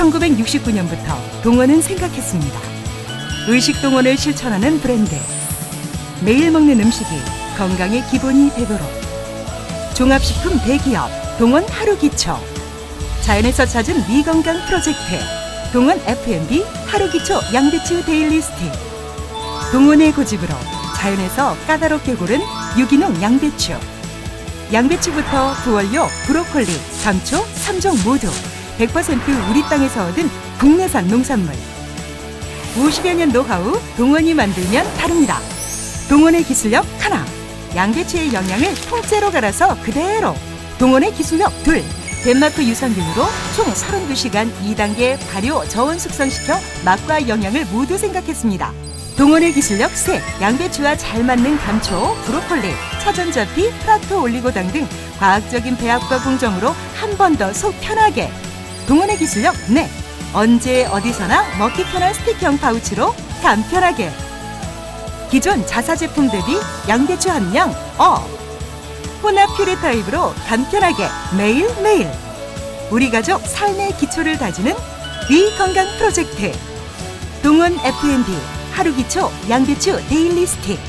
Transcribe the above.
1969년부터 동원은 생각했습니다. 의식 동원을 실천하는 브랜드. 매일 먹는 음식이 건강의 기본이 되도록. 종합식품 대기업 동원 하루 기초. 자연에서 찾은 미건강 프로젝트. 동원 F&B 하루 기초 양배추 데일리 스틱. 동원의 고집으로 자연에서 까다롭게 고른 유기농 양배추. 양배추부터 부원료, 브로콜리, 감초, 삼종 모두 100% 우리 땅에서 얻은 국내산 농산물. 50여 년 노하우 동원이 만들면 다릅니다. 동원의 기술력 하나, 양배추의 영양을 통째로 갈아서 그대로. 동원의 기술력 둘, 덴마크 유산균으로 총 32시간 2단계 발효 저온 숙성시켜 맛과 영양을 모두 생각했습니다. 동원의 기술력 셋, 양배추와 잘 맞는 감초, 브로콜리, 차전자피, 프락토 올리고당 등 과학적인 배합과 공정으로 한 번 더 속 편하게. 동원의 기술력 넷, 언제 어디서나 먹기 편한 스틱형 파우치로 간편하게. 기존 자사 제품 대비 양배추 함량 업. 혼합 퓨리 타입으로 간편하게 매일매일. 우리 가족 삶의 기초를 다지는 위 건강 프로젝트. 동원 F&B 하루 기초 양배추 데일리 스틱.